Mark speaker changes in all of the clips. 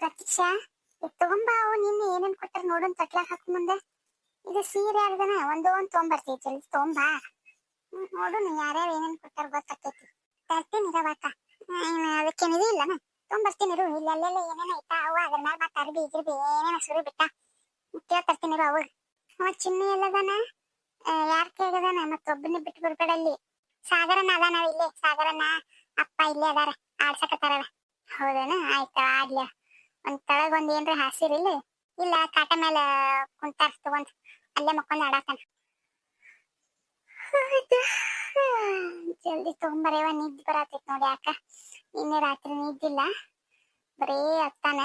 Speaker 1: ಪ್ರತೀಕ್ಷಾ ಇದ್ ತಗೊಂಬಾ, ಅವು ನಿನ್ನೆ ಏನೇನ್ ಕೊಟ್ಟಾರ ನೋಡೋನ್ ತಟ್ಲಾಕ್ ಹಾಕ ಮುಂದೆ. ಇದು ಸೀರೆ ಯಾರ್ದನ ಒಂದೋ ಒಂದ್ ತಗೊಂಬರ್ತೀವಿ ಜಲ್ದಿ ತಗೊಂಬಾ. ನೋಡೋಣ ಯಾರ್ಯಾರು ಏನೇನ್ ಕೊಟ್ಟಾರ ಗೊತ್ತಾಕೈತಿ ತರ್ತೀನಿ ರವಾಕ ಅದಕ್ಕೇನಿದೆ ಇಲ್ಲನ? ತಗೊಂಬರ್ತೀನಿ ಇರು, ಇಲ್ಲ ಅಲ್ಲೆಲ್ಲ ಏನೇನ ಐತಾ, ಅವ ಅದ್ರ ಮ್ಯಾಲ ಮತ್ತೆ ಅರ್ಬಿ ಇದ್ರಬಿ ಏನೇನ ಸುರಿ ಬಿಟ್ಟ. ಕೇಳ ತರ್ತೀನಿ ಇರು ಅವಾಗ ಅವ ಚಿನ್ನ ಎಲ್ಲದಾನ? ಯಾರ್ ಕೇಗದಾನ ಮತ್ತೊಬ್ಬನ ಬಿಟ್ಟು ಬರ್ಬೇಡ ಅಲ್ಲಿ ಸಾಗರನ ಅದಾನ ಇಲ್ಲೇ, ಸಾಗರನ ಅಪ್ಪ ಇಲ್ಲೇ ಅದಾರ ಆಡ್ಸಕತ್ತಾರ ಹೌದೇನ? ಆಯ್ತಾ ಆಡ್ಲಿ ಒಂದ್ ತಳಗ ಒಂದ್ ಏನ್ರ ಹಾಸಿರಿಲ್ಲ ಇಲ್ಲ. ಕಾಟ ಮೇಲೆ ಕುಂತಾರ ತಗೊಂಡ್ ಅಲ್ಲೇ ಮಕ್ಕೊಂಡ್ ಆಡಾತಾನ? ಜಲ್ದಿ ತಗೊಂಬರೇವ ನಿದ್ದೆ ಬರತೈತ್ ನೋಡಿ ಯಾಕ. ನಿನ್ನೆ ರಾತ್ರಿ ನಿದ್ದಿಲ್ಲ. ಬರೇ ಅತ್ತಾನ.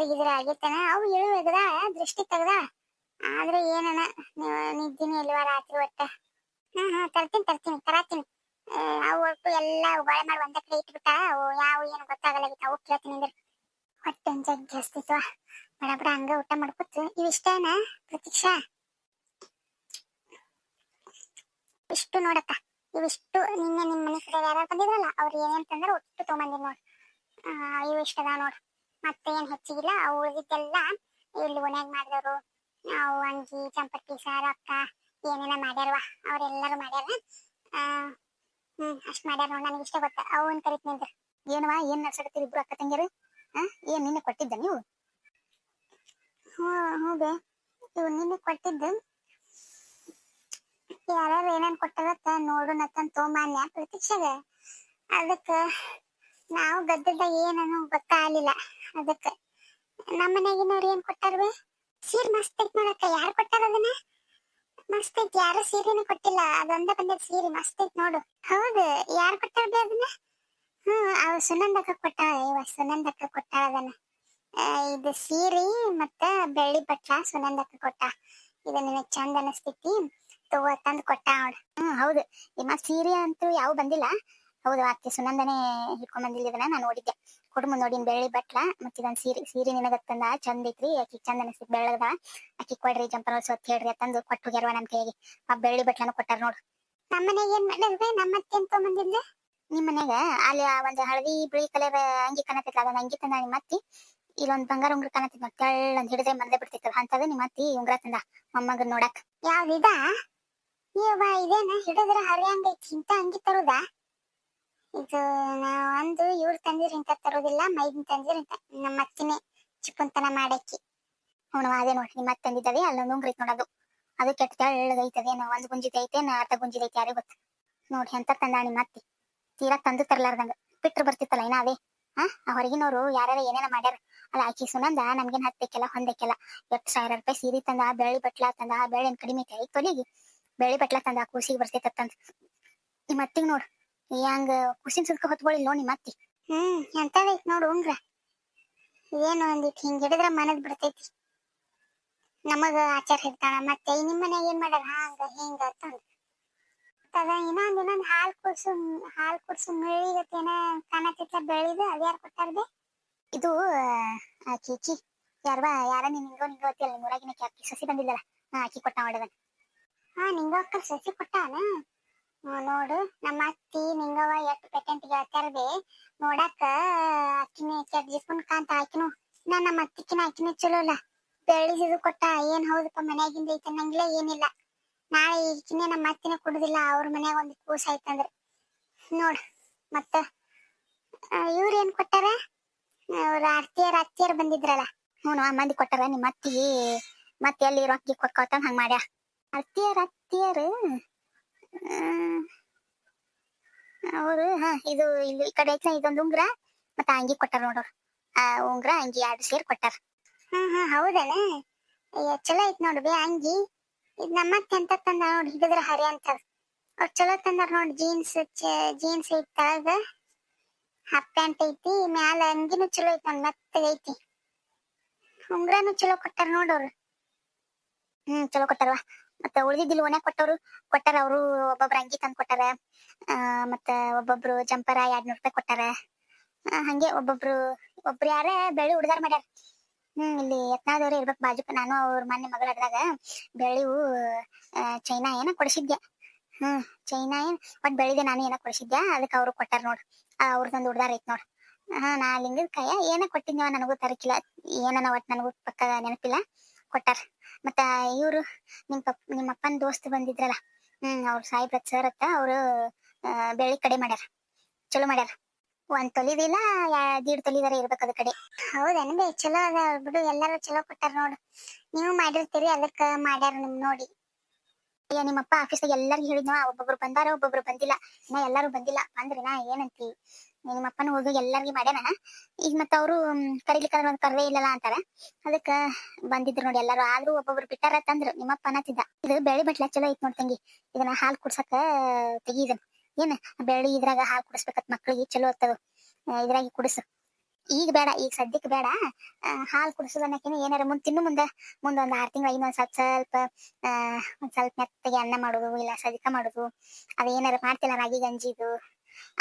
Speaker 1: ಗಿದ್ರ ಆಗಿತ್ತಾನ. ಅವು ಇಳು ಎಗದ ದೃಷ್ಟಿ ತೆಗ್ದ ಆದ್ರೆ ಏನನ, ನೀವ್ ನಿದ್ದಿನೇ ಇಲ್ವಾ ರಾತ್ರಿ ಒಟ್ಟ? ಹಾ ಹಾ, ತರ್ತೀನಿ ತರ್ತೀನಿ, ತರಾತೀನಿ. ಅವು ಒಟ್ಟು ಎಲ್ಲ ಬಾಳೆ ಮಾಡಿ ಒಂದ ಕಡೆ ಇಟ್ಬಿಟ್ಟ. ಅವು ಯಾವ ಏನು ಗೊತ್ತಾಗಲ್ಲ ಅವು ಕೇಳ್ತೀನಿ ಅಂದ್ರೆ. ಹೊಟ್ಟೆ ಜಗ್ಗಿ ಹಸ್ತಿತ್ವ ಬಡ ಬಡ ಹಂಗ ಊಟ ಮಾಡ್ಕೊತ ಇವಿಷ್ಟೇನ ಪ್ರತೀಕ್ಷಾ? ಇಷ್ಟು ನೋಡಕ್ಕ. ಇವಿಷ್ಟು ನಿನ್ನೆ ನಿಮ್ ಮನೆ ಕಡೆ ಯಾರು ಬಂದಿದ್ರಲ್ಲ, ಅವ್ರು ಏನೇನ್ ತಂದ್ರ ಒಟ್ಟು ತಗೊಂಬಂದಿರ್ ನೋಡ್. ಇವು ಇಷ್ಟ ಅದಾವ ನೋಡ್. ಮತ್ತೆ ಏನ್ ಹೆಚ್ಚಿಗಿಲ್ಲ ಅವು ಉಳಿದಿದ್ದೆಲ್ಲ ಇಲ್ಲಿ ಓಣ್ಯಾಗ ಮಾಡಿದವರು? ಅವು ಅಂಗಿ, ಚಂಪಟ್ಟಿ, ಸಾರ, ಅಕ್ಕ, ಏನೇನ ಮಾಡ್ಯಾರವ ಅವ್ರೆಲ್ಲರೂ ಮಾಡ್ಯಾರ. ಹ್ಮ್, ಅಷ್ಟ್ ಮಾಡ್ಯಾರ ನೋಡ್. ನನಗೆ ಇಷ್ಟ ಗೊತ್ತ. ಅವನ್ ಕರಿತ್ ನಿಂದ್ರ
Speaker 2: ಏನವಾ ಏನ್ ನಡ್ಸಕತ್ತೀರಿ ಇಬ್ರು ಅಕ್ಕ ತಂಗಿಯರು? ಆ ಏನ್ ನಿನ್ನೆ ಕೊಟ್ಟಿದ್ದ ನೀವು?
Speaker 1: ಹ್ಞೂ ಹ್ಞೂ ಬೇ ಇವ್ ನಿನ್ನೆ ಕೊಟ್ಟಿದ್ದು. ಯಾರ್ಯಾರು ಏನೇನ್ ಕೊಟ್ಟಾರತ್ತ ನೋಡುನತ್ತಂತ ತೋಮಾನ್ಯ ಪ್ರತೀಕ್ಷಾಗ. ಅದಕ್ಕ ನಾವು ಗದ್ದಲ್ದಾಗ ಏನನ್ನು ಗೊತ್ತಾಗಲಿಲ್ಲ. ಅದಕ್ಕ ನಮ್ಮ ಮನೆಗಿನವ್ರು ಏನ್ ಕೊಟ್ಟಾರ ಸೀರ್ ಮಸ್ತ್ ಐತ್ ನೋಡಕ್ಕ. ಯಾರು ಕೊಟ್ಟಾರ ಅದನ್ನ? ಮಸ್ತ್ ಐತಿ. ಯಾರು ಸೀರೆನೇ ಕೊಟ್ಟಿಲ್ಲ. ಅದೊಂದ ಬಂದದ ಸೀರೆ. ಮಸ್ತ್ ಐತ್ ನೋಡು. ಹೌದು. ಯಾರು ಕೊಟ್ಟಾರ ಬೇ ಅದನ್ನ? ಹ್ಮ್ ಅವ ಸುನಂದಕ್ಕ ಕೊಟ್ಟಾಳ, ಇವ ಸುನಂದಕ್ಕ ಕೊಟ್ಟಾಳ ಅದನ್ನ. ಇದು ಸೀರಿ ಮತ್ತ ಬೆಳ್ಳಿ ಬಟ್ಲ ಸುನಂದಕ್ಕ ಕೊಟ್ಟ. ಇದು ನಿನಗ್ ಚಂದ ಅನಸ್ತೈತಿ, ತಗೋ ತಂದ್ ಕೊಟ್ಟ ನೋಡ್
Speaker 2: ಹ್ಮ್, ಹೌದು. ಇಮ್ಮ ಸೀರೆ ಅಂತೂ ಯಾವ ಬಂದಿಲ್ಲ. ಹೌದು, ಆಕೆ ಸುನಂದನೆ ಹಿಡ್ಕೊಂಡ್ ಬಂದಿಲ್ಲ ಇದನ್ನ. ನಾನು ನೋಡಿದ್ದೆ. ಕುಟುಂಬ ನೋಡಿನ ಬೆಳ್ಳಿ ಬಟ್ಲ, ಮತ್ತೆ ಇದೊಂದ್ ಸೀರೆ ಸೀರೆ ನಿನಗತ್ತಂದ ಚಂದ ಐತ್ರಿ, ಆಕಿ ಚಂದ ಅನಸ್ತೈತಿ ಬೆಳ್ಳಗದ ಆಕಿ ಕೊಡ್ರಿ, ಜಂಪರ್ ಹೊಲ್ಸು ಅಂತ ಹೇಳ್ರಿ, ತಂದು ಕೊಟ್ಟು ಹೋಗ್ಯಾರವ ನಮ್ ಕೈಗೆ ಆ ಬೆಳ್ಳಿ ಬಟ್ಲನು ಕೊಟ್ಟಾರ ನೋಡು.
Speaker 1: ನಮ್ಮನೆಗೆ ಏನ್ ಮಾಡಿದ್ವಿ ನಮ್ಮ ಅತ್ತೆ ಅಂತ ಬಂದಿದ್ದೆ
Speaker 2: ನಿಮ್ ಮನ್ಯಾಗ ಅಲ್ಲಿ ಆ ಒಂದ್ ಹಳದಿ ಬಿಳಿ ಕಲರ್ ಅಂಗಿ ಕಾಣತೈತ್ಲ ಅದನ್ನ ಅಂಗಿ ತಂದ ನಿಮ್ಮ ಅತ್ತಿ. ಇಲ್ಲೊಂದ್ ಬಂಗಾರ ಉಂಗ್ರ ಕಾಣತೈತಿ ಮತ್ ತೆಳ್ಳಂದ್ ಹಿಡಿದ್ರೆ ಮರದೇ ಬಿಡ್ತೈತಲ್ಲ ಅಂತದ ನಿಮ್ಮ ಅತ್ತಿ ಉಂಗ್ರ ತಂದ ಮೊಮ್ಮಗ ನೋಡಕ್.
Speaker 1: ಯಾವ್ದು ಇದ? ನೀವ ಇದೇನ? ಹಿಡಿದ್ರ ಹರಿಯಂಗೈತಿ ಇಂತ ಅಂಗಿ ತರುದ? ಇದು ನಾವ್ ಒಂದು ಇವ್ರ ತಂದಿರ್ ಇಂತ ತರೋದಿಲ್ಲ ಮೈದಿನ ತಂದಿರ್ ಇಂತ. ನಮ್ಮ ಅತ್ತಿನೇ ಚಿಕ್ಕುಂತನ ಮಾಡಕ್ಕಿ.
Speaker 2: ಅವನು ಅದೇ ನೋಡಿ ನಿಮ್ಮ ಅತ್ತೆ ತಂದಿದ್ದವೆ ಅಲ್ಲೊಂದು ಉಂಗ್ರ ಐತ್ ನೋಡದು. ಅದು ಕೆಟ್ಟ ತೆಳ್ಳಗೈತದೆ ಏನೋ ಒಂದ್ ಗುಂಜಿದ ಐತೆ ನಾ ಅರ್ಧ ಗುಂಜಿದೈತೆ ಐತೆ ಯಾರಿಗ್ ಗೊತ್ತ? ನೋಡಿ ಅಂತ ತಂದ ನಿಮ್ಮ ಅತ್ತಿ? ತೀರಾ ತಂದು ತರ್ಲಾರ್ದಂಗ. ಬಿಟ್ರು ಬರ್ತಿತ್ತಲ್ಲ ಇನ್ನ ಅದೇ. ಹಾ? ಆ ಹೊರಗಿನವ್ರು ಯಾರ್ಯಾರ ಏನೇನ ಮಾಡ್ಯಾರ. ಅಲ್ಲ, ಆಕಿ ಸುನಂದ ನಮ್ಗೇನ್ ಹತ್ತಕ್ಕೆಲ್ಲ ಹೊಂದಕ್ಕೆಲ್ಲ ಎಷ್ಟ್ ಸಾವಿರ ರೂಪಾಯಿ ಸೀರೆ ತಂದ, ಬೆಳ್ಳಿ ಬಟ್ಲ ತಂದ ಬೆಳ್ಳಿ ಏನ್ ಕಡಿಮೆ ಐತೆ ಐತ್ ತೊಲಿಗಿ? ಬೆಳ್ಳಿ ಬಟ್ಲ ತಂದ ಕೂಸಿಗೆ ಬರ್ತೈತಂತ ನಿಮ್ಮ ಅತ್ತಿಗ್ ನೋಡ್ ಹಂಗ ಕುಸಿನ ಸುಲ್ಕ ಹೊತ್ಕೊಳ್ಳಿ ನೋಡಿ ನಿಮ್ಮ ಅತ್ತಿ.
Speaker 1: ಹ್ಮ್ ಎಂತದೈತ್ ನೋಡು ಉಂಗ್ರ. ಏನು ಒಂದಿಟ್ ಹಿಂಗ್ ಹಿಡಿದ್ರ ಮನದ್ ಬಿಡ್ತೈತಿ. ನಮಗ ಆಚಾರ ಹಿಡ್ತಾಳ ಮತ್ತೆ ನಿಮ್ ಮನ್ಯಾಗ ಏನ್ ಮಾಡ್ಯಾರ? ಹಂಗ, ಹಿಂಗ ಅಂತಂದ್ ಇನ್ನೊಂದ್ ಹಾಲ್ ಕುಡ್ಸು ಹಾಲ್ ಕುಡ್ಸು ಮಿಳಿಗತ್ತೇನ ಕಾಣತಿತ್ತ ಬೆಳಿದು ಅದ್ಯಾರ್ ಕೊಟ್ಟಾರ್ದೆ
Speaker 2: ಇದು ಆಕಿ ಆಕಿ ಯಾರ್ವಾ ಯಾರ ನೀನ್ ನಿಂಗೋ ನಿಂಗೋ ಗೊತ್ತಿಲ್ಲ ನಿಮ್ಮ ಊರಾಗಿನ ಆಕಿ ಸಸಿ ಬಂದಿದ್ದಲ್ಲ ಹಾ ಅಕ್ಕಿ ಕೊಟ್ಟ
Speaker 1: ಹಾ ನಿಂಗಕ್ಕ ಸಸಿ ಕೊಟ್ಟಾನ? ನೋಡು ನಮ್ಮ ಅತ್ತಿ ನಿಂಗವ ಎಷ್ಟು ಪೆಟೆಂಟ್ ಹೇಳ್ತಾರದೆ ನೋಡಾಕ ಅಕ್ಕಿನ ಕೆಟ್ಟ ಜಿಸ್ಕೊಂಡ್ ಕಾಂತ ಆಕಿನು ನಾ ನಮ್ಮ ಅತ್ತಿಕಿನ ಅಕ್ಕಿನೇ ಚಲೋ ಅಲ್ಲ ಬೆಳ್ಳಿದು ಕೊಟ್ಟ ಏನ್ ಹೌದಪ್ಪ ಮನ್ಯಾಗಿಂದ ಐತೆ ನಂಗಿಲ್ಲ ಏನಿಲ್ಲ. ನಾಳೆ ಚಿನ್ನ ನಮ್ಮ ಅತ್ತಿನ ಕುಡುದಿಲ್ಲ, ಅವ್ರ ಮನ್ಯಾಗ ಒಂದ್ ಕೂಸ ಆಯ್ತಂದ್ರೆ. ನೋಡ್, ಮತ್ತ ಇವ್ರ ಏನ್ ಕೊಟ್ಟಾರ? ಅವ್ರ ಅತ್ತಿಯರ, ಅತ್ತಿಯರ್ ಬಂದಿದ್ರಲ್ಲ.
Speaker 2: ಹ್ಞೂ ಆ ಮಂದಿ ಕೊಟ್ಟಾರ, ನಿಮ್ಮ ಅತ್ತಿ, ಮತ್ತೆ ಎಲ್ಲಿ ರೊಕ್ಕ ಕೊಟ್ಕೊತಾನ ಹಂಗ ಮಾಡ್ಯ? ಅತ್ತಿಯರ್ ಅತ್ತಿಯರ್ ಅವರು, ಹಾ, ಇದು ಇಲ್ಲಿ ಈ ಕಡೆ ಐತ್ಲ, ಇದೊಂದು ಉಂಗ್ರ, ಮತ್ತ ಅಂಗಿ ಕೊಟ್ಟಾರ ನೋಡೋರು ಆ, ಉಂಗ್ರ, ಅಂಗಿ ಎರಡು ಸೇರ್ ಕೊಟ್ಟಾರ.
Speaker 1: ಹ್ಮ್ ಹೌದನ ಅಯ್ಯ, ಚಲೋ ಐತ್ ನೋಡ್ರಿ ಅಂಗಿ. ಇದ್ ನಮ್ಮ ಅಂತ ತಂದ ನೋಡಿ ಹಿಡಿದ್ರ ಹರಿ ಅಂತ. ಅವ್ರು ಚಲೋ ತಂದಾರ ನೋಡಿ ಜೀನ್ಸ್ ಜೀನ್ಸ್ ಐತ್ ತಳಗ ಹಾಫ್ ಪ್ಯಾಂಟ್ ಐತಿ, ಮ್ಯಾಲ ಅಂಗಿನು ಚಲೋ ಐತಿ ಮೆತ್ತಗೈತಿ ಐತಿ. ಉಂಗ್ರನು ಚಲೋ ಕೊಟ್ಟಾರ ನೋಡೋರು
Speaker 2: ಹ್ಮ್, ಚಲೋ ಕೊಟ್ಟಾರ ಮತ್ತೆ ಉಳಿದಿದ್ದಿಲ್ಲ ಒಣ ಕೊಟ್ಟವ್ರು, ಕೊಟ್ಟಾರ ಅವರು, ಒಬ್ಬೊಬ್ರು ಅಂಗಿ ತಂದ್ ಕೊಟ್ಟಾರ. ಮತ್ತ ಒಬ್ಬೊಬ್ರು ಜಂಪರ ಎರಡ್ ನೂರ್ ರೂಪಾಯಿ ಕೊಟ್ಟಾರ. ಹಂಗೆ ಒಬ್ಬೊಬ್ರು, ಒಬ್ರು ಯಾರ ಬೆಳ್ಳಿ ಹುಡ್ದಾರ ಮಾಡ್ಯಾರ. ಹ್ಮ್ ಇಲ್ಲಿ ಯತ್ನಾದವ್ರೆ ಇರ್ಬೇಕು ಬಾಜುಕ. ನಾನು ಅವ್ರ ಮೊನ್ನೆ ಮಗಳ ಅದ್ರಾಗ ಬೆಳಿವು ಚೈನಾ ಏನ ಕೊಡಿಸಿದ್ದೆ ಹ್ಮ್ ಚೈನಾ ಏನ್ ಒಟ್ ಬೆಳಿದೆ ನಾನು ಏನ ಕೊಡಿಸಿದ್ದೆ ಅದಕ್ಕೆ ಅವ್ರು ಕೊಟ್ಟಾರ ನೋಡ್. ಅವ್ರದೊಂದು ಹುಡ್ದಾರ ಐತ್ ನೋಡ್. ಹಾ ನಾ ಲಿಂಗದ ಕೈಯ ಏನ ಕೊಟ್ಟಿದ್ನವ ನನಗೂ ತರಕಿಲ್ಲ. ಏನನ ಒಟ್ ನನಗೂ ಪಕ್ಕ ನೆನಪಿಲ್ಲ ಕೊಟ್ಟಾರ. ಮತ್ತ ಇವ್ರು ನಿಮ್ ಪಪ್ ನಿಮ್ಮ ಅಪ್ಪನ ದೋಸ್ತ್ ಬಂದಿದ್ರಲ್ಲ ಹ್ಮ್ ಅವ್ರ ಸಾಯಿಬ್ರ ಸರ್ ಅತ್ತ ಅವ್ರು ಆ, ಬೆಳ್ಳಿ ಕಡೆ ಮಾಡ್ಯಾರ. ಚಲೋ ಮಾಡ್ಯಾರ. ಒಂದ್ ತೊಲಿದಿಲ್ಲ ದೀಡ್ ತೊಲಿದಾರ ಇರ್ಬೇಕು ಅದ ಕಡೆ.
Speaker 1: ಹೌದೇನು ಬೇ ಚಲೋ ಅದ ಬಿಡು, ಎಲ್ಲಾರು ಚಲೋ ಕೊಟ್ಟಾರ ನೋಡು. ನೀವು ಮಾಡಿರ್ತೀರಿ, ಅದಕ್ಕ ಮಾಡ್ಯಾರ ನಿಮ್ ನೋಡಿ.
Speaker 2: ಅಯ್ಯ, ನಿಮ್ಮಪ್ಪ ಆಫೀಸ್ದಾಗ ಎಲ್ಲರಿಗೂ ಹೇಳಿದ್ನ, ಒಬ್ಬೊಬ್ರು ಬಂದಾರ, ಒಬ್ಬೊಬ್ರು ಬಂದಿಲ್ಲ. ನಾ ಎಲ್ಲಾರು ಬಂದಿಲ್ಲ. ಅಂದ್ರಿ ನಾ ಏನಂತಿ? ನಿಮ್ಮಪ್ಪನ ಹೋಗಿ ಎಲ್ಲರಿಗೂ ಮಾಡ್ಯಾನ? ಈಗ ಮತ್ತ ಅವರು ಕರಿಲಿಕ್ಕೆ ಒಂದ್ ಕರವೇ ಇಲ್ಲಲ್ಲ ಅಂತಾರ? ಅದಕ್ಕ ಬಂದಿದ್ರು ನೋಡಿ ಎಲ್ಲಾರು. ಆದ್ರೂ ಒಬ್ಬೊಬ್ರು ಬಿಟ್ಟಾರ ತಂದ್ರು ನಿಮ್ಮಪ್ಪ ಅನ್ನತ್ತಿದ್ದ ಇದು ಬೆಳಿ ಬಟ್ಲ ಚಲೋ ಐತ್ ನೋಡ್ತಂಗಿ ಇದನ್ನ ಹಾಲು ಕುಡ್ಸಕ ತೆಗೀದನ್. ಏನ್ ಬೆಳ್ಳಿ ಇದ್ರಾಗ ಹಾಲು ಕುಡಿಸ್ಬೇಕತ್ ಮಕ್ಳಿಗೆ ಚಲೋ ಆಗ್ತದ ಇದ್ರಾಗಿ ಕುಡಿಸು. ಈಗ ಬೇಡ, ಈಗ ಸದ್ಯಕ್ಕೆ ಬೇಡ. ಹಾಲು ಹಾಲ್ ಕುಡಿಸೋದನ್ನಕಿನ ಏನಾರ ಮುಂದ್ ತಿನ್ನು ಮುಂದ. ಮುಂದೆ ಒಂದ್ ಆರ್ ತಿಂಗಳ, ಇನ್ನೊಂದ್ ಸ್ವಲ್ಪ ಸ್ವಲ್ಪ ಒಂದ್ ಸ್ವಲ್ಪ ಮೆತ್ತಗೆ ಅನ್ನ ಮಾಡೋದು, ಇಲ್ಲ ಸದಿಕ ಮಾಡೋದು. ಅದೇನಾರ ಮಾಡ್ತಿಲ್ಲ ರಾಗಿ ಗಂಜಿದು.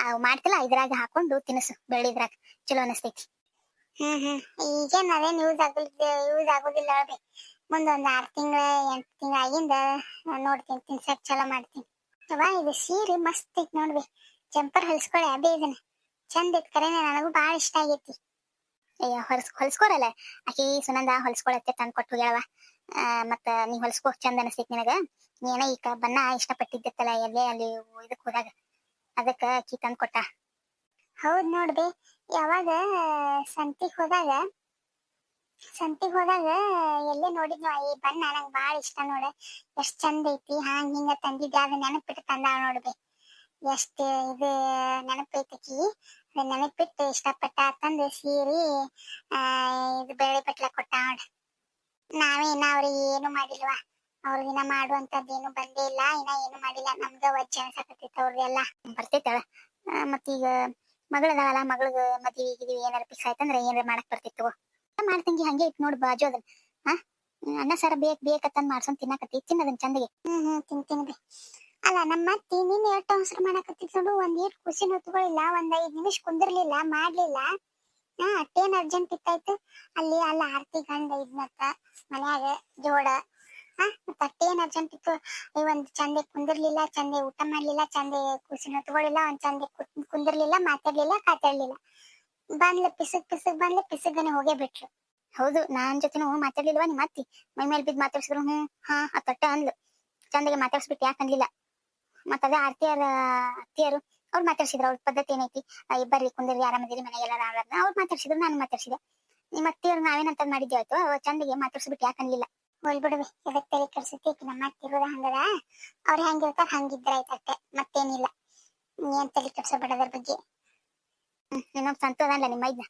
Speaker 2: ಅವು ಮಾಡ್ತಿಲ್ಲ, ಇದ್ರಾಗ ಹಾಕೊಂಡು ತಿನಸು ಬೆಳ್ಳಿದ್ರಾಗ ಚಲೋ ಅನಸ್ತೈತಿ.
Speaker 1: ಹ್ಮ್ ಹ್ಮ್. ಈಗೇನ್ ಅದೇನ್ ಯೂಸ್ ಆಗುದಿಲ್ಲ ಯೂಸ್ ಆಗುದಿಲ್ಲ ಮುಂದೊಂದ್ ಆರ್ ತಿಂಗಳ, ಎಂಟ್ ತಿಂಗಳ ಆಗಿಂದ ನೋಡ್ತೀನಿ, ತಿನ್ಸಕ್ ಚಲೋ ಮಾಡ್ತೀನಿ. ಅವ್ವ ಇದು ಸೀರೆ ಮಸ್ತ್ ಐತ್ ನೋಡ್ವಿ. ಜಂಪರ್ ಹೊಲ್ಸ್ಕೊಳ್ಳಿ ಅದೇ ಇದನ್ನ. ಚಂದ ಐತ್ ನನಗೂ ಬಾಳ ಇಷ್ಟ ಆಗೈತಿ.
Speaker 2: ಅಯ್ಯ, ಹೊಲ್ಸ್, ಹೊಲ್ಸ್ಕೊರಲ್ಲ? ಆಕಿ ಸುನಂದ ಹೊಲ್ಸ್ಕೊಳತ್ತೆ, ತಂದ್ ಕೊಟ್ಟು ಹೋಗ್ಯಾವ ಮತ್ತ ನೀ ಹೊಲ್ಸ್ಕೋ, ಚಂದ ಅನಸ್ತೈತಿ ನಿನಗ. ನೀನ ಈಗ ಬಣ್ಣ ಇಷ್ಟಪಟ್ಟಿದ್ದತ್ತಲ್ಲ ಎಲ್ಲೇ ಅಲ್ಲಿ ಇದಕ್ ಹೋದಾಗ. ಅದಕ್ಕ ಆಕಿ ತಂದ್ ಕೊಟ್ಟ.
Speaker 1: ಹೌದ್ ನೋಡ್ಬಿ ಯಾವಾಗ ಸಂತಿಗ್ ಹೋದಾಗ ಸಂತಿಗ್ ಹೋದಾಗ ಎಲ್ಲೇ ನೋಡಿದ್ನೋ ಈ ಬಣ್ಣ ನಂಗ್ ಬಾಳ ಇಷ್ಟ ನೋಡ. ಎಷ್ಟ್ ಚಂದ ಐತಿ, ಹಾಂಗ್ ಹಿಂಗ ತಂದಿದ್ದೆ ಅದ ನೆನಪಿಟ್ಟು ತಂದ ನೋಡ್ಬಿ ಎಷ್ಟ್ ಇದು ನೆನಪೈತಿ ಅದ್ ನೆನಪಿಟ್ಟು ಇಷ್ಟಪಟ್ಟ ತಂದು ಸೀರಿ, ಆ, ಇದು ಬೆಳೆ ಪಟ್ಲ ಕೊಟ್ಟ ನೋಡ. ನಾವೇ ಇನ್ನ ಅವ್ರಿಗೆ ಏನು ಮಾಡಿಲ್ವಾ? ಅವ್ರಿಗಿನ್ನ ಮಾಡುವಂತದ್ದು ಏನು ಬಂದೇ ಇಲ್ಲ, ಇನ್ನ ಏನು ಮಾಡಿಲ್ಲ. ನಮ್ಗ ವಜ್ಜ ಅನ್ಸಕತ್ತಿತ್ತು ಅವ್ರಿಗೆಲ್ಲ
Speaker 2: ಬರ್ತೈತಳ ಮತ್ತೀಗ ಮಗಳದಾವಲ್ಲ ಮಗಳಿಗೆ ಮದ್ವಿ ಗಿದ್ವಿ ಏನಾರ ಫಿಕ್ಸ್ ಆಯ್ತಂದ್ರ ಏನಾರ ಮಾಡಕ್ ಬರ್ತಿತ್ತು ಮಾಡ್ತಂಗಿ ಹಂಗೆ ಇಟ್ ನೋಡ್ ಬಾಜು ಅದನ್ ಹಾ? ಅನ್ನ ಸಾರ ಬೇಕ್ ಬೇಕತ್ತನ್ ಮಾಡ್ಸೊಂಡ್ ತಿನ್ನಕತ್ತಿ. ತಿನ್ನದನ್ ಚಂದಗೆ.
Speaker 1: ಹ್ಮ್ ಹ್ಮ್, ತಿನ್ ಬಿ ಅಲ್ಲ ನಮ್ಮ ಅತ್ತಿ ನೀನ್ ಎಷ್ಟು ಅವಸರ ಮಾಡಕತ್ತಿದ್ ನೋಡು. ಒಂದ್ ಏಟ್ ಖುಷಿ ಹೊತ್ಕೊಳ್ಳಿಲ್ಲ ಒಂದ್ ಐದ್ ನಿಮಿಷ ಕುಂದಿರ್ಲಿಲ್ಲ, ಮಾಡ್ಲಿಲ್ಲ. ಹಾ ಅಟ್ಟೇನ್ ಅರ್ಜೆಂಟ್ ಇತ್ತಾಯ್ತು? ಅಲ್ಲಿ ಅಲ್ಲ, ಆರ್ತಿ ಗಂಡ ಇದ್ನತ್ತ ಮನ್ಯಾಗ, ಜೋಡ. ಹಾ ಅಟ್ಟೇನ್ ಅರ್ಜೆಂಟ್ ಇತ್ತು? ಒಂದ್ ಚಂದೆ ಕುಂದಿರ್ಲಿಲ್ಲ, ಚಂದೆ ಊಟ ಮಾಡ್ಲಿಲ್ಲ, ಚಂದೆ ಖುಷಿ ಹೊತ್ಕೊಳ್ಳಿಲ್ಲ ಒಂದ್ ಚಂದೆ ಕುಂದಿರ್ಲಿಲ್ಲ, ಮಾತಾಡ್ಲಿಲ್ಲ, ಕಾತಾಡ್ಲಿಲ್ಲ. ಬಂದ್ಲ ಪಿಸಕ್ ಪಿಸಕ್ ಬಂದ್ಲೆ ಪಿಸಗನೆ ಹೋಗೇ ಬಿಟ್ರು.
Speaker 2: ಹೌದು, ನಾನ್ ಜೊತೆನೂ ಮಾತಾಡ್ಲಿಲ್ವಾ ನಿಮ್ಮ ಅತ್ತಿ ಮೈ ಮೇಲೆ ಬಿದ್ದು ಮಾತಾಡ್ಸಿದ್ರು, ಹ್ಮ್, ಹಾ, ಆ ತೊಟ್ಟ ಅಂದ್ಲು. ಚಂದಗೆ ಮಾತಾಡ್ಸ್ಬಿಟ್ಟು ಯಾಕೆ ಅನ್ಲಿಲ್ಲ ಮತ್ತ ಅದೇ ಆರ್ತಿಯರ ಅತ್ತಿಯರು ಅವ್ರು ಮಾತಾಡ್ಸಿದ್ರು, ಅವ್ರ ಪದ್ಧತಿ ಏನೈತಿ? ಇಬ್ಬರಿ ಕುಂದಿರ್ಲಿ ಆರಾಮದಿರಿ ಮನೆಗೆ ಮನೆಗೆಲ್ಲ ಆರಾಮ ಅವ್ರು ಮಾತಾಡ್ಸಿದ್ರು, ನಾನು ಮಾತಾಡ್ಸಿದೆ. ನಿಮ್ಮ ಅತ್ತಿಯವ್ರು ನಾವೇನಂತ ಮಾಡಿದ್ವಿ ಆಯ್ತು ಚಂದಿಗೆ ಮಾತಾಡ್ಸ್ಬಿಟ್ಟು ಯಾಕೆ ಅನ್ಲಿಲ್ಲ
Speaker 1: ಹೋಲ್ ಬಿಡುವೆ ಎದಕ್ ತಲೆ ಕರ್ಸತಿ ನಮ್ಮ ಅತ್ತಿರೋದ ಹಂಗದ? ಅವ್ರ ಹೆಂಗಿರ್ತಾರ ಹಂಗಿದ್ರ ಆಯ್ತಟ್ಟೆ ಮತ್ತೇನಿಲ್ಲ. ಏನ್ ತಲೆ ಅದ್ರ ಬಗ್ಗೆ?
Speaker 2: ಇನ್ನೊಂದ್ ಸಂತು ಅದಲ್ಲ ನಿಮ್ಮ ಮೈದ್ನ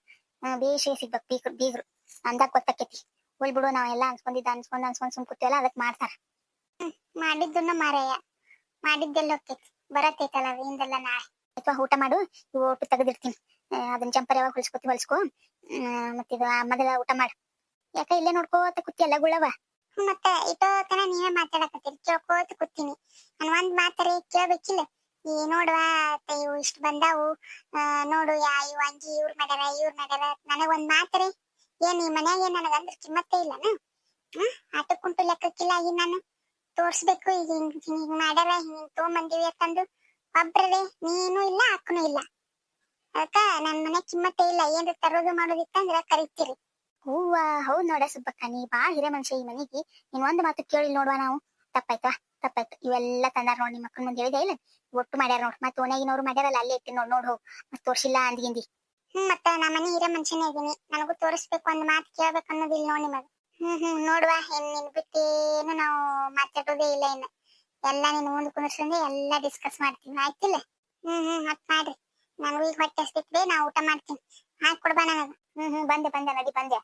Speaker 2: ಬೇಷಿಗೆ ಸಿಗ್ಬೇಕು ಬೀಗ್ರು ಬೀಗ್ರು. ಅಂದಾಗ ಗೊತ್ತಾಕೈತಿ ಹೋಲ್ ಬಿಡು ನಾವೆಲ್ಲ ಅನ್ಸ್ಕೊಂಡಿದ್ದ, ಅನ್ಸ್ಕೊಂಡ್ ಅನ್ಸ್ಕೊಂಡ್ ಸುಮ್ ಕೂತೀವಲ್ಲ ಅದಕ್ ಮಾಡ್ತಾರ.
Speaker 1: ಮಾಡಿದ್ದನ್ನ ಮಾರಾಯ. ಮಾಡಿದ್ದೆಲ್ಲ ಹೋಗ್ತೈತಿ. ಬರತ್ತೈತಲ್ಲ ಅವಿಂದೆಲ್ಲ ನಾಳೆ.
Speaker 2: ಅಥವಾ ಊಟ ಮಾಡು, ಇವು ಒಟ್ಟು ತೆಗೆದಿರ್ತೀನಿ ಅದನ್ನ ಚಂಪರ್ ಯಾವಾಗ ಹೊಲ್ಸ್ಕೊತಿ ಹೊಲ್ಸ್ಕೊ. ಮತ್ತೆ ಇದು ಮೊದಲ ಊಟ ಮಾಡು. ಯಾಕ ಇಲ್ಲೇ ನೋಡ್ಕೋತ ಕೂತಿಯಲ್ಲ ಗುಳವ
Speaker 1: ಮತ್ತೆ ಇಟೋ ತನ ನೀವೇ ಮಾತಾಡಕತ್ತೀರಿ. ಕೇಳ್ಕೋತ ಕೂತೀನಿ. ನಾನು ಒಂದ್ ಮಾತಾರಿ, ಕೇಳ್ಬೇಕಿಲ್ಲ. ಈ ನೋಡುವ ಇವು ಇಷ್ಟ ಬಂದಾವು. ನೋಡು ಯಾ, ಇವ್ ಅಂಜಿ, ಇವ್ರ ಮಾಡ್ಯಾರ ಇವ್ರ ಮಾಡ್ಯಾರ. ನನಗ್ ಒಂದ್ ಮಾತ್ರಿ ಏನ್, ಈ ಮನ್ಯಾಗ ಏನ್ ನನಗ ಕಿಮ್ಮತ್ತೇ ಇಲ್ಲನ ಹ್ಮ್? ಕುಂಟು ಲೆಕ್ಕಕ್ಕಿಲ್ಲ ಈಗ ನಾನು. ತೋರ್ಸ್ಬೇಕು ಈಗ ಹಿಂಗ್ ಹಿಂಗ್ ಮಾಡ್ಯಾರ, ಹಿಂಗ್ ತಗೊಂಬಂದಿವಿ ಅಂತಂದು. ಒಬ್ರದೇ, ನೀನು ಇಲ್ಲ, ಅಕ್ಕನು ಇಲ್ಲ. ಅದಕ್ಕ ನನ್ ಮನೆ ಕಿಮ್ಮತ್ತೇ ಇಲ್ಲ. ಏನ್ರ ತರೋದು ಮಾಡೋದಿತ್ತಂದ್ರ ಕರಿತೀರಿ.
Speaker 2: ಹೂವ, ಹೌದ್ ನೋಡ ಸುಬ್ಬಕ್ಕ, ನೀ ಬಾ ಹಿರೇ ಮನುಷ್ಯ ಈ ಮನೆಗೆ. ನೀನ್ ಒಂದ್ ಮಾತು ಕೇಳಿ ನೋಡುವ ನಾವು. ತಪ್ಪಾಯ್ತಾ ತಪ್ಪಾಯ್ತು. ಇವೆಲ್ಲ ತಂದಾರ ನೋಡಿ ನಿಮ್ಮ ಮಕ್ಕಳ ಮುಂದೆ ಹೇಳಿದೆ ಇಲ್ಲ? ಒಟ್ಟು ಮಾಡ್ಯಾರ ನೋಡ್. ಮತ್ತೆ ಓನಾಗಿನವ್ರು ಮಾಡ್ಯಾರಲ್ಲ ಅಲ್ಲೇ ಇಟ್ಟು ನೋಡ್ ನೋಡು ಮತ್ತೆ ತೋರ್ಸಿಲ್ಲ ಅಂದ್ಗಿಂದಿ
Speaker 1: ಹ್ಮ್ ಮತ್ತ ನಾ ಮನೆ ಇರೋ ಮನುಷ್ಯನೇ ಇದೀನಿ. ನನಗೂ ತೋರಿಸ್ಬೇಕು ಒಂದ್ ಮಾತು ಕೇಳ್ಬೇಕು ಅನ್ನೋದಿಲ್ಲ ನೋಡಿ ನಿಮಗ. ಹ್ಮ್ ಹ್ಮ್ ನೋಡುವ. ಹೆಣ್ ನಿನ್ ಬಿಟ್ಟೇನು ನಾವು ಮಾತಾಡೋದೇ ಇಲ್ಲ ಇನ್ನ. ಎಲ್ಲ ನಿನ್ ಮುಂದ್ ಕುಂದ್ರಸಂದ್ರೆ ಎಲ್ಲ ಡಿಸ್ಕಸ್ ಮಾಡ್ತೀನಿ. ಆಯ್ತಿಲ್ಲ? ಹ್ಮ್ ಹ್ಮ್ ಮತ್ ಮಾಡ್ರಿ. ನನಗೂ ಈಗ ಹೊಟ್ಟೆ ಹಸ್ತಿತ್ವೆ ನಾ ಊಟ ಮಾಡ್ತೀನಿ. ಹಾಕ್ ಕೊಡ್ಬಾ ನನಗ.
Speaker 2: ಹ್ಮ್ ಹ್ಮ್ ಬಂದೆ ಬಂದೆ ನಡಿ ಬಂದೆ.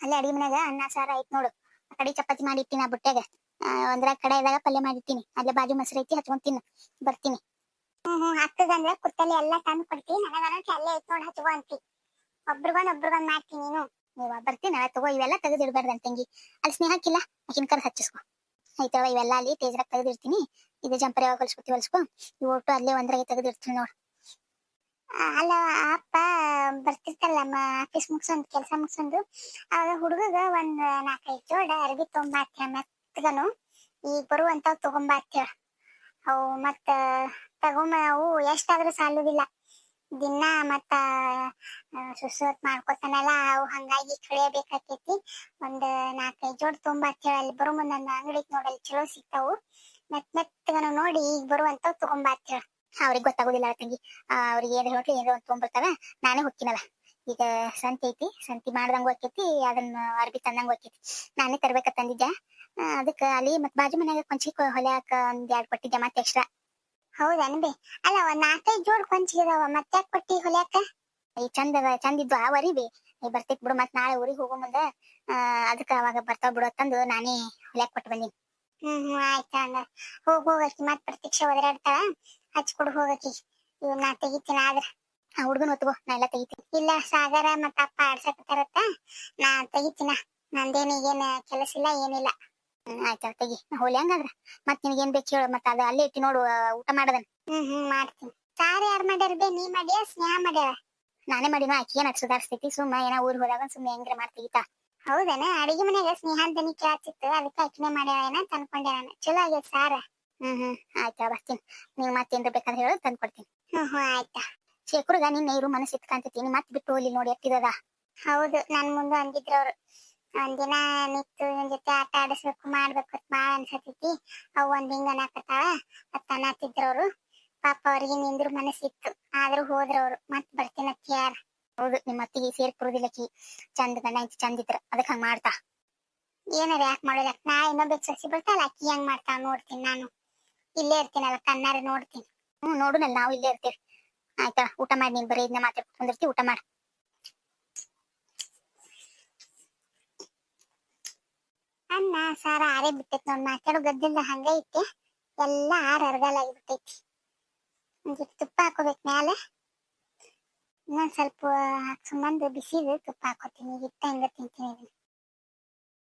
Speaker 2: ಅಲ್ಲೇ ಅಡಿ ಮನ್ಯಾಗ ಅನ್ನ ಸಾರ ಐತ್ ನೋಡು. ಆ ಕಡೆ ಚಪಾತಿ ಮಾಡಿ ಇಟ್ಟಿನ ಬುಟ್ಟ್ಯಾಗ. ಆ, ಕಡೆ ಇದ್ದಾಗ ಪಲ್ಯ ಮಾಡಿರ್ತೀನಿ. ಅಲ್ಲೇ ಬಾಜು ಮೊಸರು ಐತಿ ಹಚ್ಕೊಂಡ್ ತಿನ್ನು. ಬರ್ತೀನಿ.
Speaker 1: ಹ್ಮ್ ಹ್ಮ್ ಅಂದ್ರೆ ಕುತ್ತಲ್ಲಿ ಎಲ್ಲ ತಂದು ಕೊಡ್ತೀನಿ ನನಗನಕ್ಕೆ ಅಲ್ಲೇ ಐತ್ ನೋಡ್ ಹಚ್ಕೊ ಅಂತಿ. ಒಬ್ರಿಗೊಂದ್ ಒಬ್ರಿಗೊಂದ್ ಮಾಡ್ತೀನಿ ನೀನು.
Speaker 2: ನೀವ ಬರ್ತೀನಿ ನಾಳೆ ತಗೋ. ಇವೆಲ್ಲ ತೆಗೆದಿಡ್ಬಾರ್ದು ತಂಗಿ. ಅಲ್ಲಿ ಸ್ನೇಹ ಹಾಕಿಲ್ಲ ಆಕಿನ ಕರ್ ಹಚ್ಚಿಸ್ಕೊ. ಆಯ್ತವ ಇವೆಲ್ಲ ಅಲ್ಲಿ ತೇಜ್ರಾಗ ತೆಗೆದಿರ್ತೀನಿ ಇದು ಜಂಪರ್ ಯಾವಾಗ ಹೊಲ್ಸ್ಕೊತಿ ಹೊಲ್ಸ್ಕೊ. ಇವು ಒಟ್ಟು ಅಲ್ಲೇ ಒಂದ್ರಾಗೆ ತೆಗೆದಿರ್ತೀನಿ ನೋಡ್.
Speaker 1: ಅಲ್ಲ ಅಪ್ಪ ಬರ್ತಿರ್ತಲ್ಲ ಆಫೀಸ್ ಮುಗ್ಸೊಂದು ಕೆಲಸ ಮುಗ್ಸೊಂದು. ಅವಾಗ ಹುಡುಗಗ ಒಂದ್ ನಾಲ್ಕೈದು ಜೋಡ ಅರ್ಬಿ ತೊಗೊಂಬಾತ್ಯ ಮೆತ್ತಗನು ಈಗ ಬರುವಂತಾವ್ ತಗೊಂಬಾತ್ಯ ಅವು ಮತ್ತ, ತಗೊಂಬ, ಅವು ಎಷ್ಟಾದ್ರೂ ಸಾಲುದಿಲ್ಲ. ದಿನ ಮತ್ತ ಸುಸ್ವತ್ ಮಾಡ್ಕೊತಾನಲ್ಲ, ಅವು ಹಂಗಾಗಿ ಕಳಿಯಬೇಕಾಕೈತಿ. ಒಂದ್ ನಾಲ್ಕೈದು ಜೋಡ್ ತುಂಬಾ ಅಂತ ಹೇಳಿ. ಅಲ್ಲಿ ಬರೋ ಮುಂದೆ ನನ್ನ ಅಂಗಡಿ ನೋಡಲ್ಲಿ ಚಲೋ ಸಿಗ್ತಾವು. ಮೆತ್ ಮೆತ್ತಗನ ನೋಡಿ ಈಗ ಬರುವಂತ ತಗೊಂಬಾ ಅಂತ ಹೇಳ.
Speaker 2: ಅವ್ರಿಗೆ ಗೊತ್ತಾಗೋದಿಲ್ಲ ತಂಗಿ. ಅವ್ರಿಗೆ ಏನ್ ಹೇಳ್ರಿ ಏನೋ ಒಂದ್ ತೊಗೊಂಬರ್ತಾರ ನಾನೇ ಹೋಗ್ತೀನಲ್ಲ ಈಗ ಸಂತಿ ಐತಿ, ಸಂತಿ ಮಾಡ್ದಂಗ ಹೋಗ್ತೈತಿ, ಅದನ್ನ ಅರ್ಬಿ ತಂದಂಗ ಹೋಗ್ತೈತಿ. ನಾನೇ ತರ್ಬೇಕ ತಂದಿದ್ದೆ. ಅದಕ್ಕ ಅಲ್ಲಿ ಮತ್ ಬಾಜು ಮನ್ಯಾಗ ಕೊಂಚಿ ಹೊಲ್ಯಾಕ ಒಂದ್ ಎರಡ್ ಕೊಟ್ಟಿದ್ದೆ ಮತ್ತೆ ಎಕ್ಸ್ಟ್ರಾ.
Speaker 1: ಹೌದಾ ಅನ್ಬಿ. ಅಲ್ಲ, ಒಂದ್ ನಾಲ್ಕೈದು ಜೋಡ್ ಕೊಂಚಿಗಿದಾವ ಮತ್ತೆ ಕೊಟ್ಟಿ ಹೊಲ್ಯಾಕ?
Speaker 2: ಈ ಚಂದ ಚಂದ ಇದ್ವು ವರಿಬಿ ಈ ಬರ್ತೈತಿ ಬಿಡು ಮತ್ ನಾಳೆ ಊರಿಗೆ ಹೋಗೋ ಮುಂದ. ಅದಕ್ಕ ಅವಾಗ ಬರ್ತಾವ ಬಿಡು ಅಂತಂದು ನಾನೇ ಹೊಲ್ಯಾಕ ಕೊಟ್ಟು ಬಂದೀನಿ.
Speaker 1: ಹ್ಮ್ ಹ್ಮ್, ಆಯ್ತ ಅಂದ ಹೋಗ್ ಹೋಗಕಿ ಮತ್ ಪ್ರತೀಕ್ಷೆ ಒದರಾಡ್ತಾಳ. ಹಚ್ಕೊಡು ಹೋಗಕಿ ಇವ್ ನಾ ತೆಗಿತೀನಿ ಆದ್ರ.
Speaker 2: ಹುಡ್ಗನ್ ಹೊತ್ತು ನಾ ಎಲ್ಲ ತೆಗಿತೀನಿ.
Speaker 1: ಇಲ್ಲ ಸಾಗರ ಮತ್ತ ಅಪ್ಪ ಆಡ್ಸಕತ್ತಾರತ್ತ ನಾ ತೆಗಿತೀನ. ನಂದೇನು ಏನ ಕೆಲಸ ಇಲ್ಲ ಏನಿಲ್ಲ.
Speaker 2: ಆಯ್ತಾ ತೆಗಿ. ಹೋಲಿ ಹಂಗಾದ್ರ. ಮತ್ ನಿನಗೇನ್ ಬೇಕು ಹೇಳು ಮತ್ತ ಅದು ಅಲ್ಲೇ ಇಟ್ಟು ನೋಡು ಊಟ ಮಾಡದನ್.
Speaker 1: ಹ್ಮ್ ಹ್ಮ್ ಮಾಡ್ತೀನಿ. ಸಾರ್ ಯಾರ್ ಮಾಡ್ಯಾರ ಬೇ ನೀ ಮಾಡ್ಯಾ ಸ್ನೇಹ ಮಾಡ್ಯಾರ?
Speaker 2: ನಾನೇ ಮಾಡಿನ ಆಕಿ ಏನ್ ಸುಧಾರಿಸ್ತೈತಿ ಸುಮ್ಮ ಏನ ಊರ್ ಹೋದಾಗ ಸುಮ್ಮನೆ ಹೆಂಗ್ರ ಮಾಡ್ತೀತ
Speaker 1: ಹೌದೇನ? ಅಡಿಗೆ ಮನ್ಯಾಗ ಸ್ನೇಹ ದನಿ ಕೇಳತ್ತಿತ್ತು ಅದಕ್ಕೆ ಅಕ್ಕಿನೇ ಮಾಡ್ಯಾರ ಏನ ನಾನು. ಚಲೋ ಆಗ್ಯದ ಸಾರ.
Speaker 2: ಹ್ಮ್ ಹ್ಮ್ ಆಯ್ತಾ ಬರ್ತೀನಿ. ನೀವ್ ಮತ್ತೇನ್ರ ಬೇಕಾದ್ರೆ ಹೇಳು ತಂದ್ಕೊಡ್ತೀನಿ.
Speaker 1: ಹ್ಮ್ ಹ್ಮ್ ಆಯ್ತಾ.
Speaker 2: ಶೇಖರ್ಗ ನಿನ್ನೆ ಇರು ಮನಸ್ಸು ಇಟ್ಕಂತೀನಿ ಮತ್ ಬಿಟ್ಟು ಹೋಗ್ಲಿ ನೋಡಿ ಎತ್ತಿದದ.
Speaker 1: ಹೌದು ನನ್ ಮುಂದೆ ಅಂದಿದ್ರು ಅವ್ರು. ಒಂದಿನ ನಿತ್ತು ನಿನ್ ಜೊತೆ ಆಟ ಆಡಿಸ್ಬೇಕು ಮಾಡ್ಬೇಕು ಅಂತ ಬಾಳ ಅನ್ಸತೈತಿ. ಅವ್ ಒಂದ್ ಹಿಂಗ ಅನ್ನಕತ್ತಾಳ ಅತ್ತ ಅವ್ರು. ಪಾಪ ಅವ್ರಿಗೆ ನಿಂದ್ರು ಮನಸ್ಸಿತ್ತು ಆದ್ರೂ ಹೋದ್ರ ಅವ್ರು. ಮತ್ ಬರ್ತೀನತ್ತಿ ಯಾರ?
Speaker 2: ಹೌದು ನಿಮ್ಮ ಅತ್ತಿಗೆ ಸೇರ್ಕ್ ಬರುದಿಲ್ಲಕಿ ಚಂದ ಗಂಡ ಇಂತ ಚಂದ ಇದ್ರ. ಅದಕ್ಕೆ ಹಂಗ ಮಾಡ್ತಾ.
Speaker 1: ಏನಾರ ಯಾಕೆ ಮಾಡೋದ ನಾ ಇನ್ನೊಬ್ಬ ಸಸಿ ಬರ್ತಾಳ ಅಕ್ಕಿ ಹೆಂಗ್ ಮಾಡ್ತಾವ ನೋಡ್ತೀನಿ ನಾನು. ಇಲ್ಲೇ ಇರ್ತೀನಲ್ಲ ಕಣ್ಣಾರ ನೋಡ್ತೀನಿ.
Speaker 2: ಹ್ಮ್ ನೋಡುನಲ್ಲ ನಾವು ಇಲ್ಲೇ ಇರ್ತೀವಿ. ಆಯ್ತಾ? ಊಟ ಮಾಡಿ, ನೀನ್ ಬರೀ ಇದನ್ನ ಮಾತ್ರ ಕುಂದಿರ್ತಿ, ಊಟ ಮಾಡಿ.
Speaker 1: ಅನ್ನ ಸಾರ ಆರೇ ಬಿಟ್ಟೈತಿ ನೋಡ್ ಮಾತಾಡೋ ಗದ್ದೆ ಹಂಗ ಐತಿ ಎಲ್ಲ ಆರ್ ಅರ್ಗಲ್ ಆಗಿಬಿಟ್ಟೈತಿ ತುಪ್ಪ ಹಾಕೋಬೇಕು ಮ್ಯಾಲೆ. ಇನ್ನೊಂದ್ ಸ್ವಲ್ಪ ಹಾಕ್ಸ್ಕೊಂಬಂದು ಬಿಸಿದು ತುಪ್ಪ ಹಾಕೋತೀನಿ. ಇಟ್ಟ ಹಿಂಗ ತಿಂತೀನಿ